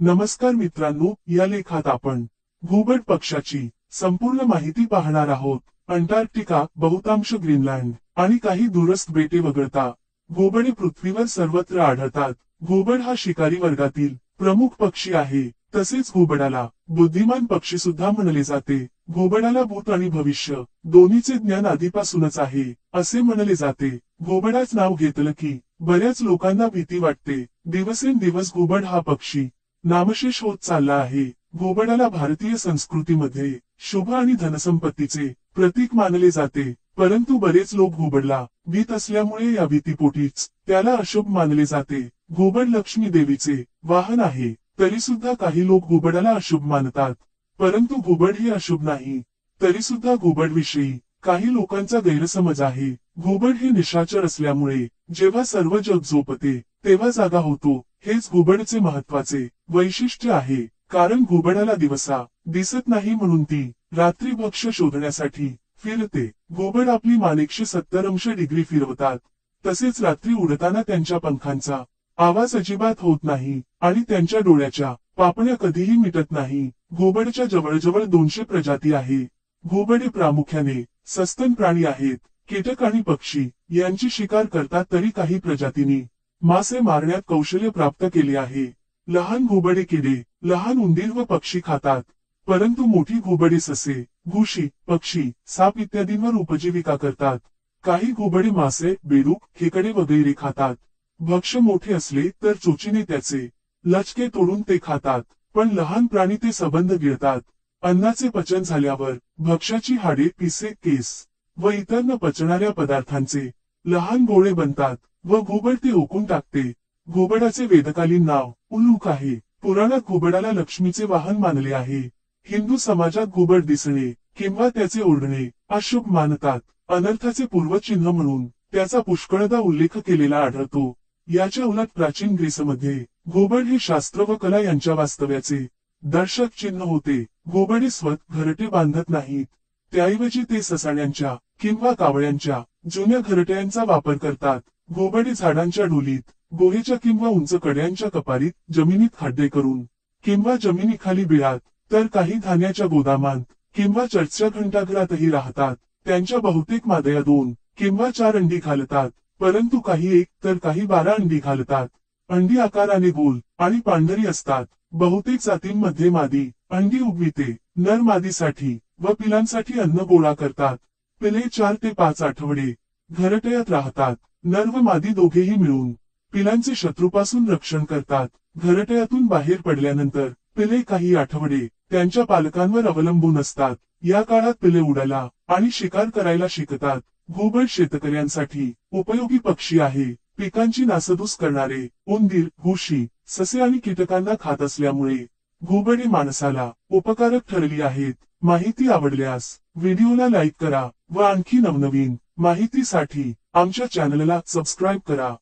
नमस्कार मित्रांनो या लेखात आपण घुबड पक्षाची संपूर्ण माहिती पाहणार आहोत. अंटार्क्टिका बहुतांश ग्रीनलँड आणि काही दूरस्थ बेटे वगळता घुबडे पृथ्वीवर सर्वत्र आढळतात. घुबड हा शिकारी वर्गातील प्रमुख पक्षी आहे. तसेच घुबडाला बुद्धिमान पक्षी सुद्धा म्हणले जाते. घुबडाला भूत आणि भविष्य दोन्हीचे ज्ञान आधीपासूनच आहे असे म्हणले जाते. घुबडाच नाव घेतलं की बऱ्याच लोकांना भीती वाटते. दिवसेंदिवस घुबड हा पक्षी नामशेष होत चालला आहे. घुबडाला भारतीय संस्कृतीमध्ये शुभ आणि धनसंपत्तीचे प्रतीक मानले जाते. परंतु बरेच लोक घुबडला भीत असल्यामुळे या भीतीपोटीच त्याला अशुभ मानले जाते. घुबड लक्ष्मी देवीचे वाहन आहे. तरी सुद्धा काही लोक घुबडाला अशुभ मानतात. परंतु घुबड हे अशुभ नाही. तरी सुद्धा घुबड विषयी काही लोकांचा गैरसमज आहे. घुबड हे निशाचर असल्यामुळे जेव्हा सर्व जग झोपते तेव्हा जागा होतो. हेच घुबडचे महत्त्वाचे वैशिष्ट्य आहे. कारण घुबडाला दिवसा दिसत नाही म्हणून ती रात्री भक्ष शोधण्यासाठी फिरते. घुबड आपली मानेकशे सत्तर अंश डिग्री फिरवतात. तसेच रात्री उडताना त्यांच्या पंखांचा आवाज अजिबात होत नाही आणि त्यांच्या डोळ्याच्या पापण्या कधीही मिटत नाही. घोबडच्या जवळजवळ दोनशे प्रजाती आहे. घोबडे प्रामुख्याने सस्तन प्राणी आहेत. कीटक आणि पक्षी यांची शिकार करतात तरी काही प्रजातींनी मासे मारण्यात कौशल्य प्राप्त केले आहे. लहान घुबडे किडे लहान उंदीर व पक्षी खातात. परंतु मोठी घुबडी ससे घुशी पक्षी साप इत्यादींवर उपजीविका करतात. काही घुबडे मासे बेडूक खेकडे वगैरे खातात. भक्ष मोठे असले तर चोचीने त्याचे लचके तोडून ते खातात पण लहान प्राणी ते सबंध गिळतात. अन्नाचे पचन झाल्यावर भक्ष्याची हाडे पिसे केस व इतर न पचणाऱ्या पदार्थांचे लहान गोळे बनतात. व घोबड ते ओकून टाकते. घोबडाचे वेदकालीन नाव उल्लूक आहे. पुराणात घोबडाला लक्ष्मीचे वाहन मानले आहे. हिंदू समाजात घुबड दिसणे किंवा त्याचे ओढणे अशुभ मानतात. अनर्थाचे पूर्वचिन्ह म्हणून त्याचा पुष्कळदा उल्लेख केलेला आढळतो. याच्या उलट प्राचीन ग्रीसमध्ये घोबड हे शास्त्र व कला यांच्या वास्तव्याचे दर्शक चिन्ह होते. घोबडे स्वत घरटे बांधत नाहीत. त्याऐवजी ते ससाण्यांच्या किंवा कावळ्यांच्या जुन्या घरट्यांचा वापर करतात. घोबडे झाडांच्या डोलीत गोहेच्या किंवा उंच कड्यांच्या कपारीत जमिनीत खड्डे करून किंवा जमिनीखाली बिळात तर काही धान्याच्या गोदामांत किंवा चर्चच्या घंटाघरातही राहतात त्यांच्या बहुतेक मादया दोन किंवा चार अंडी घालतात परंतु काही एक तर काही बारा अंडी घालतात. अंडी आकाराने गोल आणि पांढरी असतात. बहुतेक जातींमध्ये मादी अंडी उगविते नर मादीसाठी व पिलांसाठी अन्न गोळा करतात. पिले चार ते पाच आठवडे घरटयात राहतात. नर व मादी दोघेही मिळून पिलांचे शत्रूपासून रक्षण करतात. घरटयातून बाहेर पडल्यानंतर पिले काही आठवडे त्यांच्या पालकांवर अवलंबून असतात. या काळात पिले उडायला आणि शिकार करायला शिकतात. घुबड शेतकऱ्यांसाठी उपयोगी पक्षी आहे. पिकांची नासधूस करणारे उंदीर घुशी ससे आणि कीटकांना खात असल्यामुळे घोबडे माणसाला उपकारक ठरली आहेत. माहिती आवडल्यास व्हिडिओला लाईक करा व आणखी नवनवीन माहितीसाठी आमच्या चॅनलला सबस्क्राईब करा.